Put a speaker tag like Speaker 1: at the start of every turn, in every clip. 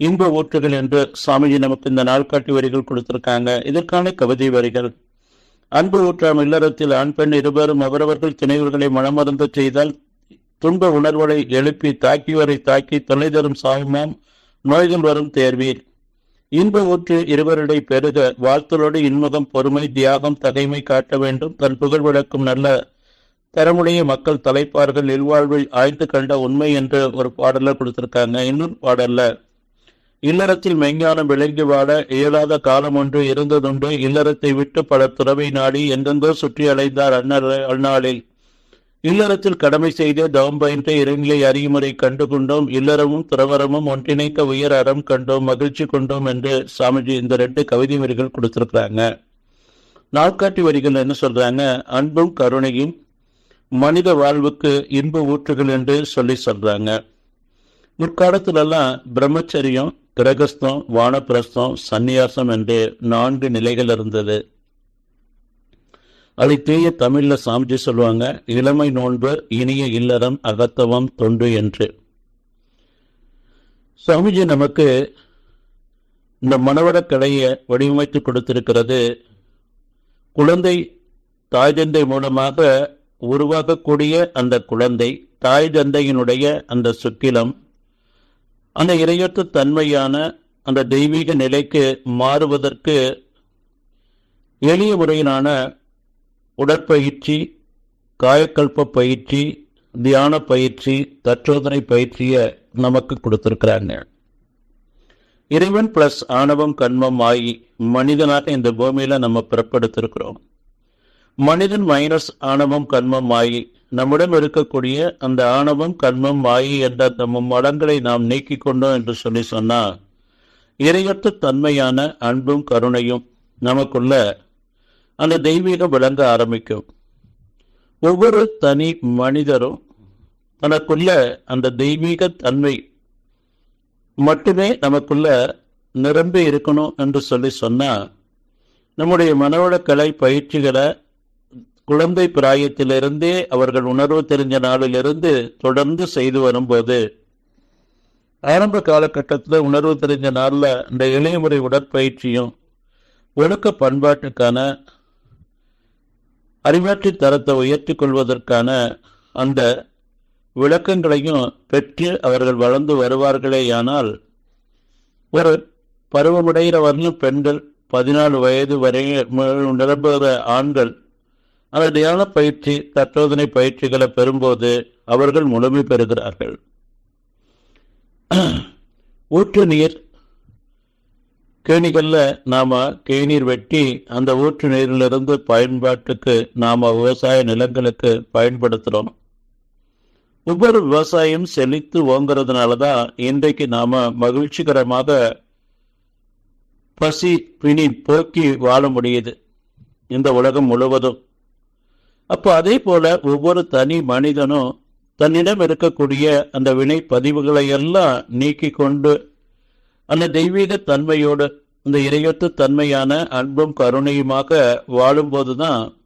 Speaker 1: இன்ப ஊற்றுகள் என்று சுவாமிஜி நமக்கு இந்த நாள்காட்டி வரிகள் கொடுத்திருக்காங்க. இதற்கான கவிதை வரிகள். அன்பு ஊற்றாம் இல்லறத்தில் ஆண் பெண் இருவரும் அவரவர்கள் திணைவுகளை மனமருந்து செய்தால் துன்ப உணர்வுகளை எழுப்பி தாக்கியவரை தாக்கி தொலை தரும் சாயமாம் நோய்கள் வரும் தேர்வீர். இன்ப ஊற்று இருவருடைய பெருக வாழ்த்தலோடு இன்முகம் பொறுமை தியாகம் தகைமை காட்ட வேண்டும். தன் புகழ் விளக்கும் நல்ல தரமுடைய மக்கள் தலைப்பார்கள். இல்வாழ்வில் ஆய்ந்து கண்ட உண்மை என்று ஒரு பாடலில் கொடுத்திருக்காங்க. இன்னொரு பாடல்ல இல்லறத்தில் மெஞ்ஞானம் விளங்கி வாழ இயலாத காலம் ஒன்று இருந்ததுண்டு. இல்லறத்தை விட்டு பல துறவை நாடி எந்தெந்தோ சுற்றி அலைந்தார் அன்னர் அந்நாளில். இல்லறத்தில் கடமை செய்த தவம் பயின்ற இறைநிலை அறிமுறை கண்டு கொண்டோம் இல்லறமும் துறவரமும் ஒன்றிணைக்க உயர் அறம் கண்டோம். மகிழ்ச்சி கொண்டோம் என்று சாமிஜி இந்த ரெண்டு கவிதை வரிகள் கொடுத்திருக்கிறாங்க. நாட்காட்டி வரிகள் என்ன சொல்றாங்க? அன்பும் கருணையும் மனித வாழ்வுக்கு இன்ப ஊற்றுகள் என்று சொல்லி சொல்றாங்க. முற்காலத்திலெல்லாம் பிரம்மச்சரியம் கிரகஸ்தம் வானப்பிரஸ்தம் சந்நியாசம் என்று நான்கு நிலைகள் இருந்தது. அதை தூய தமிழ்ல சாமிஜி சொல்லுவாங்க இளமை நோன்பு இனிய இல்லறம் அகத்தவம் தொண்டு என்று. சாமிஜி நமக்கு இந்த மனவள கலையை வடிவமைத்து கொடுத்திருக்கிறது. குழந்தை தாய் தந்தை மூலமாக உருவாகக்கூடிய அந்த குழந்தை தாய் தந்தையினுடைய அந்த சுக்கிலம் அந்த இரையற்ற தன்மையான அந்த தெய்வீக நிலைக்கு மாறுவதற்கு எளிய முறையிலான உடற்பயிற்சி காயக்கல்ப பயிற்சி தியான பயிற்சி தற்சோதனை பயிற்சியை நமக்கு கொடுத்திருக்கிறாங்க. இறைவன் பிளஸ் ஆணவம் கண்மம் ஆகி மனிதனாக இந்த பூமியில நம்ம பிறப்படுத்திருக்கிறோம். மனிதன் மைனஸ் ஆணவம் கண்மம் ஆகி நம்மிடம் இருக்கக்கூடிய அந்த ஆணவம் கண்மம் வாயு என்ற அந்த மடங்களை நாம் நீக்கிக் கொண்டோம் என்று சொல்லி சொன்னா இறையற்ற தன்மையான அன்பும் கருணையும் நமக்குள்ள அந்த தெய்வீகம் விளங்க ஆரம்பிக்கும். ஒவ்வொரு தனி மனிதரும் தனக்குள்ள அந்த தெய்வீக தன்மை மட்டுமே நமக்குள்ள நிரம்பி இருக்கணும் என்று சொல்லி சொன்னா நம்முடைய மனவள கலை பயிற்சிகளை குழந்தை பிராயத்திலிருந்தே அவர்கள் உணர்வு தெரிஞ்ச நாளிலிருந்து தொடர்ந்து செய்து வரும்போது ஆரம்ப காலகட்டத்தில் உணர்வு தெரிஞ்ச நாளில் இந்த இளையமுறை உடற்பயிற்சியும் ஒழுக்க பண்பாட்டுக்கான அறிவாற்றி தரத்தை உயர்த்தி கொள்வதற்கான அந்த விளக்கங்களையும் பெற்று அவர்கள் வளர்ந்து வருவார்களேயானால் ஒரு பருவமடைகிற வரலும் பெண்கள் பதினாலு வயது வரை நிரம்புகிற ஆண்கள் அந்த தியான பயிற்சி தற்றோதனை பயிற்சிகளை பெறும்போது அவர்கள் முழுமை பெறுகிறார்கள். ஊற்று நீர் கேணிகளில் நாம் கேணீர் வெட்டி அந்த ஊற்று நீரிலிருந்து பயன்பாட்டுக்கு நாம் விவசாய நிலங்களுக்கு பயன்படுத்துகிறோம் ஒவ்வொரு விவசாயம் செழித்து ஓங்கிறதுனால தான் இன்றைக்கு நாம மகிழ்ச்சிகரமாக பசி பிணி போக்கி வாழ முடியுது. இந்த உலகம் முழுவதும். அப்போ அதே போல ஒவ்வொரு தனி மனிதனும் தன்னிடம் இருக்கக்கூடிய அந்த வினை பதிவுகளை எல்லாம் நீக்கி கொண்டு அந்த தெய்வீக தன்மையோடு இந்த இரையொத்த தன்மையான அன்பும் கருணையுமாக வாழும்போதுதான்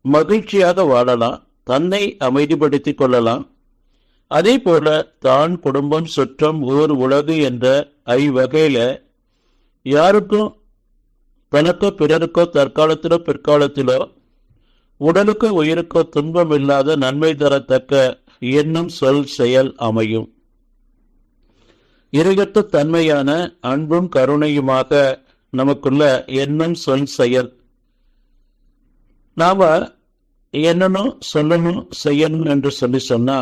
Speaker 1: மகிழ்ச்சியாக வாழலாம் தன்னை அமைதிப்படுத்திக் கொள்ளலாம். அதே போல தான் குடும்பம் சுற்றம் ஊர் உலகு என்ற ஐவகையில யாருக்கும் தனக்கோ பிறருக்கோ தற்காலத்திலோ பிற்காலத்திலோ உடலுக்கு உயிருக்கோ துன்பம் இல்லாத நன்மை தரத்தக்க எண்ணம் சொல் செயல் அமையும். இரையற்ற தன்மையான அன்பும் கருணையுமாக நமக்குள்ள எண்ணம் சொல் செயல். நாம எண்ணணும் சொல்லணும் செய்யணும் என்று சொல்லி சொன்னா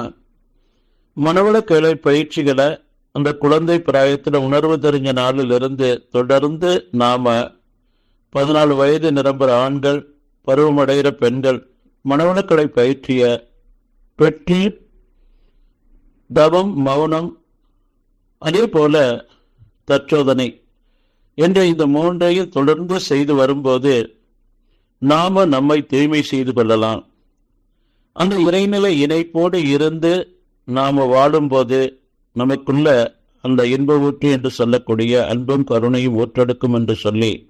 Speaker 1: மனவள கிளை பயிற்சிகளை அந்த குழந்தை பிராயத்தில் உணர்வு தெரிஞ்ச நாளிலிருந்து தொடர்ந்து நாம பதினாலு வயது நிரம்புற ஆண்கள் பருவமடைகிற பெண்கள் மனவணுக்களை பயிற்சிய பெற்றி தவம் மௌனம் அதே போல தற்சோதனை என்ற இந்த மூன்றையும் தொடர்ந்து செய்து வரும்போது நாம நம்மை தூய்மை செய்து கொள்ளலாம். அந்த இறைநிலை இணைப்போடு இருந்து நாம வாழும்போது நமக்குள்ள அந்த இன்ப ஊற்று என்று சொல்லக்கூடிய அன்பும் கருணையும் ஊற்றெடுக்கும் என்று சொல்லி